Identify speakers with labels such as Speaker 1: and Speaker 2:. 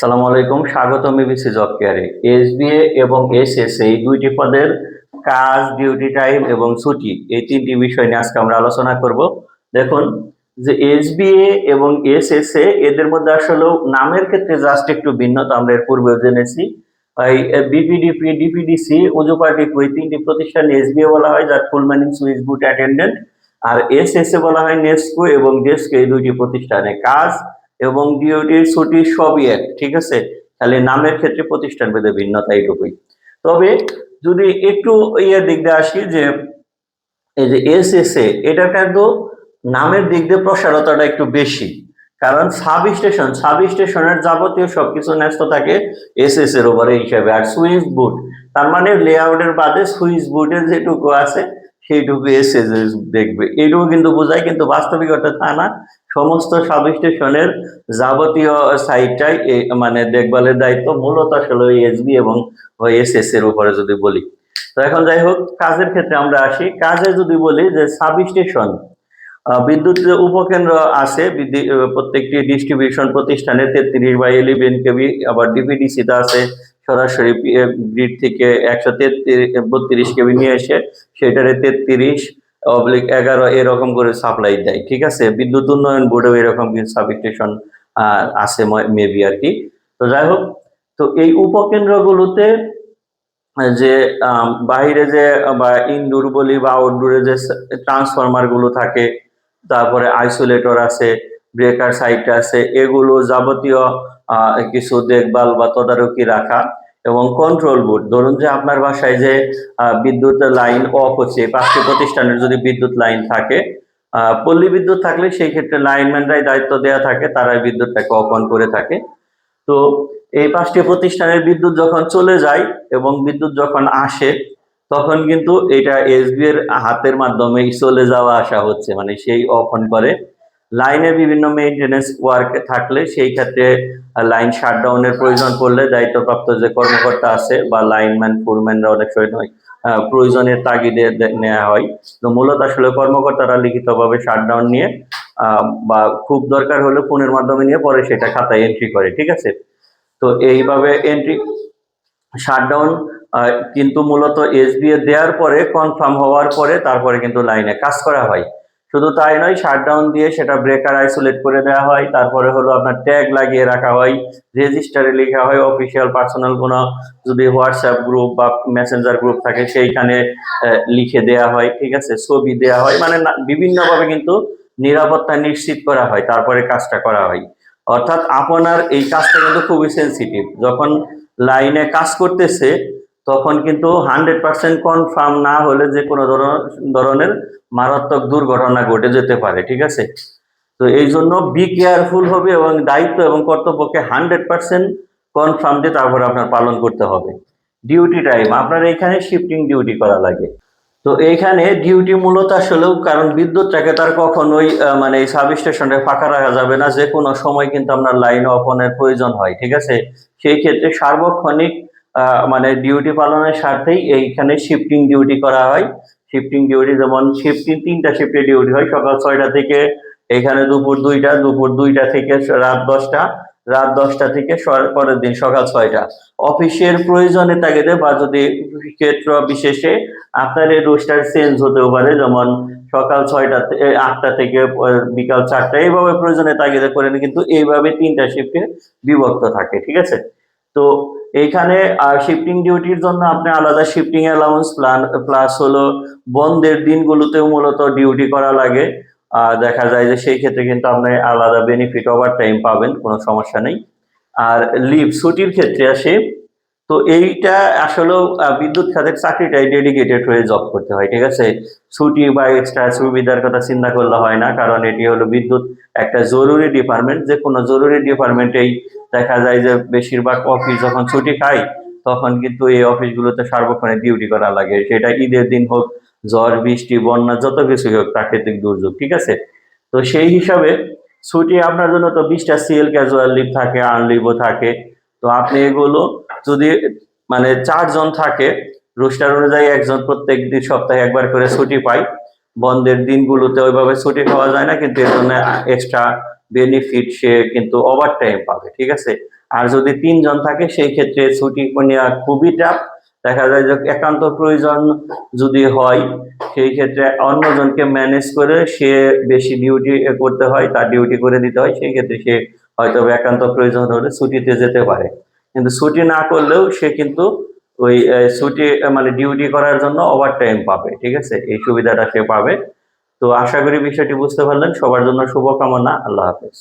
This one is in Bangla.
Speaker 1: সালাম আলাইকুম, স্বাগতম এবিসি জব কেয়ারে। এসবিএ এবং এস এসএস এই দুইটি পদের কাজ, ডিউটি টাইম এবং ছুটি, এই তিনটি বিষয় নিয়ে আজকে আমরা আলোচনা করব। দেখুন, যে এসবিএ এবং এস এসএসএ এদের মধ্যে আসলে নামের ক্ষেত্রে জাস্ট একটু ভিন্নতা আমরা এর পূর্বেও জেনেছি। এই বিপিডিপি ডিপিডিসি উজুপার্টি ওই তিনটি প্রতিষ্ঠান এসবিএ বলা হয়, যার full meaning switch boot attendant আর এসএসএ বলা হয় নেস্কো এবং ডেস্কো এই দুইটি প্রতিষ্ঠানে। কাজ এবং ডিওটির ছুটি সবই এক, ঠিক আছে? তাহলে নামের ক্ষেত্রে প্রতিষ্ঠান ভেদে ভিন্নতা এইটুকুই তবে যদি একটু ইয়ে দিক দিয়ে আসি যে, এই যে এস এস এ এটা কিন্তু নামের দিক দিয়ে প্রসারতাটা একটু বেশি। কারণ সাব স্টেশন সাব স্টেশনের যাবতীয় সবকিছু ন্যস্ত থাকে এস এস এর ওপরে হিসাবে। আর সুইচ বুট তার মানে লেআউটের বাদে সুইচ বুটের যেটুকু আছে সেইটুকু এস এস দেখবে। এইটুকু কিন্তু বোঝায়, কিন্তু বাস্তবিকতা তা না, সমস্ত সাব স্টেশনের যাবতীয় সাইটটাই মানে দেখভালের দায়িত্ব মূলত আসলে ওই এসবি এবং ওই এস এস এর উপরে যদি বলি। তো এখন যাই হোক, কাজের ক্ষেত্রে আমরা আসি। কাজে যদি বলি যে সাব স্টেশন বিদ্যুৎ উপকেন্দ্র আছে প্রত্যেকটি ডিস্ট্রিবিউশন প্রতিষ্ঠানে তেত্রিশ বাই এলিভেন কেবি আবার ডিপিডিসিতে আছে সরাসরি গ্রিড থেকে একশো তেত্রিশ, বত্রিশ কেবি নিয়ে এসে সেটারে তেত্রিশ অবলিক এগারো এরকম করে সাপ্লাই দেয়, ঠিক আছে? বিদ্যুৎ উন্নয়ন বোর্ডেও এরকম সাব স্টেশন আছে মেবি আর কি। তো যাই হোক, তো এই উপকেন্দ্রগুলোতে যে বাইরে যে, বা ইনডোর বলি বা আউটডোরে যে ট্রান্সফরমারগুলো থাকে, তারপরে আইসোলেটর আছে ব্রেকার সাইট আছে, এগুলো যাবতীয় কিছু দেখভাল বা তদারকি রাখা এবং কন্ট্রোল বোর্ড ধরুন যে আপনার বাসায় যে বিদ্যুৎ লাইন অফ হচ্ছে পাঁচটি প্রতিষ্ঠানের যদি বিদ্যুৎ লাইন থাকে পল্লী বিদ্যুৎ থাকলে সেই ক্ষেত্রে লাইনম্যানরাই দায়িত্ব দেওয়া থাকে তারাই বিদ্যুৎটাকে অফ অন করে থাকে। তো এই পাঁচটি প্রতিষ্ঠানের বিদ্যুৎ যখন চলে যায় এবং বিদ্যুৎ যখন আসে, তখন কিন্তু এটা এসবি এর হাতের মাধ্যমে চলে যাওয়া আসা হচ্ছে মানে সেই অফ অন করে। লাইনের বিভিন্ন মেইনটেনেন্স ওয়ার্ক থাকলে সেই ক্ষেত্রে লাইন শাটডাউনের প্রয়োজন পড়লে দায়িত্বপ্রাপ্ত যে কর্মকর্তা আছে বা লাইনম্যান ফোরম্যানরা অনেক সময় নয় প্রয়োজনের তাগিদে নেওয়া হয়। তো মূলত আসলে কর্মকর্তারা লিখিতভাবে শাটডাউন নিয়ে বা খুব দরকার হলে ফোনের মাধ্যমে নিয়ে পরে সেটা খাতায় এন্ট্রি করে, ঠিক আছে? তো এইভাবে এন্ট্রি শাটডাউন কিন্তু মূলত এসবিএ দেওয়ার পরে কনফার্ম হওয়ার পরে তারপরে কিন্তু লাইনে কাজ করা হয়। শুধু তাই নয় শাটডাউন দিয়ে সেটা ব্রেকার আইসোলেট করে দেওয়া হয়। তারপরে হলো আপনার ট্যাগ লাগিয়ে রাখা হয় রেজিস্টারে লেখা হয় অফিসিয়াল পার্সোনাল কোনো যদি হোয়াটসঅ্যাপ গ্রুপ বা মেসেঞ্জার গ্রুপ থাকে, সেইখানে লিখে দেওয়া হয়, ঠিক আছে? ছবি দেওয়া হয় মানে বিভিন্নভাবে কিন্তু নিরাপত্তা নিশ্চিত করা হয়, তারপরে কাজটা করা হয়। অর্থাৎ আপনার এই কাজটা কিন্তু খুবই সেন্সিটিভ যখন লাইনে কাজ করতেছে তখন কিন্তু হান্ড্রেড পার্সেন্ট কনফার্ম না হলে যে কোনো ধরন- ধরনের মারাত্মক দুর্ঘটনা ঘটে যেতে পারে, ঠিক আছে? তো এই জন্য বি কেয়ারফুল হবে এবং দায়িত্ব এবং কর্তব্যকে হান্ড্রেড পার্সেন্ট কনফার্ম দিয়ে তারপর আপনার পালন করতে হবে। ডিউটি টাইম আপনার এখানে শিফটিং ডিউটি করা লাগে। তো এইখানে ডিউটি মূলত আসলেও কারণ বিদ্যুৎটাকে তার কখনোই মানে এই সাব স্টেশনে ফাঁকা রাখা যাবে না। যে কোনো সময় কিন্তু আপনার লাইন অপনের প্রয়োজন হয়, ঠিক আছে? সেই ক্ষেত্রে সার্বক্ষণিক মানে ডিউটি পালনের স্বার্থেই এইখানে শিফটিং ডিউটি করা হয়। শিফটিং ডিউটি যেমন শিফটিং তিনটা শিফটে ডিউটি হয়, সকাল ছয়টা থেকে এখানে দুপুর দুইটা দুপুর দুইটা থেকে রাত দশটা রাত দশটা থেকে পরের দিন সকাল ছয়টা। অফিসের প্রয়োজনে তাগিদে বা যদি ক্ষেত্র বিশেষে আপনার এই রোস্টার চেঞ্জ হতেও পারে, যেমন সকাল ছয়টা আটটা থেকে বিকাল চারটা, এইভাবে প্রয়োজনে তাগিদে করেন কিন্তু এইভাবে তিনটা শিফটে বিভক্ত থাকে, ঠিক আছে? তো এইখানে শিফটিং ডিউটির জন্য আপনি আলাদা শিফটিং অ্যালাউন্স প্ল্যান প্লাস হলো বন্ধের দিনগুলোতেও মূলত ডিউটি করা লাগে। আহ, দেখা যায় যে সেই ক্ষেত্রে কিন্তু আপনি আলাদা বেনিফিট ওভার টাইম পাবেন কোনো সমস্যা নেই। আর লিভ ছুটির ক্ষেত্রে আসে তো এইটা আসলেও আহ, বিদ্যুৎ খাতের চাকরিটাই ডেডিকেটেড হয়ে জব করতে হয় ঠিক আছে? ছুটি বা এক্সট্রা সুবিধার কথা চিন্তা করলে হয় না কারণ এটি হলো বিদ্যুৎ একটা জরুরি ডিপার্টমেন্ট যে কোনো জরুরি ডিপার্টমেন্টেই দেখা যায় যে বেশিরভাগ অফিস যখন ছুটি খায় তখন কিন্তু এই অফিসগুলোতে সার্বক্ষণে ডিউটি করা লাগে। সেটা ঈদের দিন হোক, ঝড়, বৃষ্টি, বন্যা, যত কিছুই হোক, প্রাকৃতিক দুর্যোগ, ঠিক আছে? তো সেই হিসাবে ছুটি আপনার জন্য তো বিশটা সিএল ক্যাজুয়াল লিভ থাকে আর্ন লিভও থাকে। তো আপনি এগুলো যদি মানে চারজন থাকে রোস্টার অনুযায়ী একজন প্রত্যেক দিন সপ্তাহে একবার করে ছুটি পায় বন্ধের দিনগুলোতে ওইভাবে ছুটি পাওয়া যায় না, কিন্তু এর জন্য এক্সট্রা বেনিফিট সে কিন্তু ওভার টাইম পাবে, ঠিক আছে? আর যদি তিনজন থাকে, সেই ক্ষেত্রে ছুটি নেওয়া খুবই টাফ দেখা যায় যে একান্ত প্রয়োজন যদি হয়, সেই ক্ষেত্রে অন্যজনকে ম্যানেজ করে সে বেশি ডিউটি করতে হয়, তার ডিউটি করে দিতে হয়, সেই ক্ষেত্রে সে হয়তো একান্ত প্রয়োজন হলে ছুটিতে যেতে পারে। কিন্তু ছুটি না করলেও সে কিন্তু ওই ছুটি মানে ডিউটি করার জন্য ওভার টাইম পাবে, ঠিক আছে? এই সুবিধাটা সে পাবে। তো আশা করি বিষয়টি বুঝতে পারলেন। সবার জন্য শুভকামনা। আল্লাহ হাফেজ।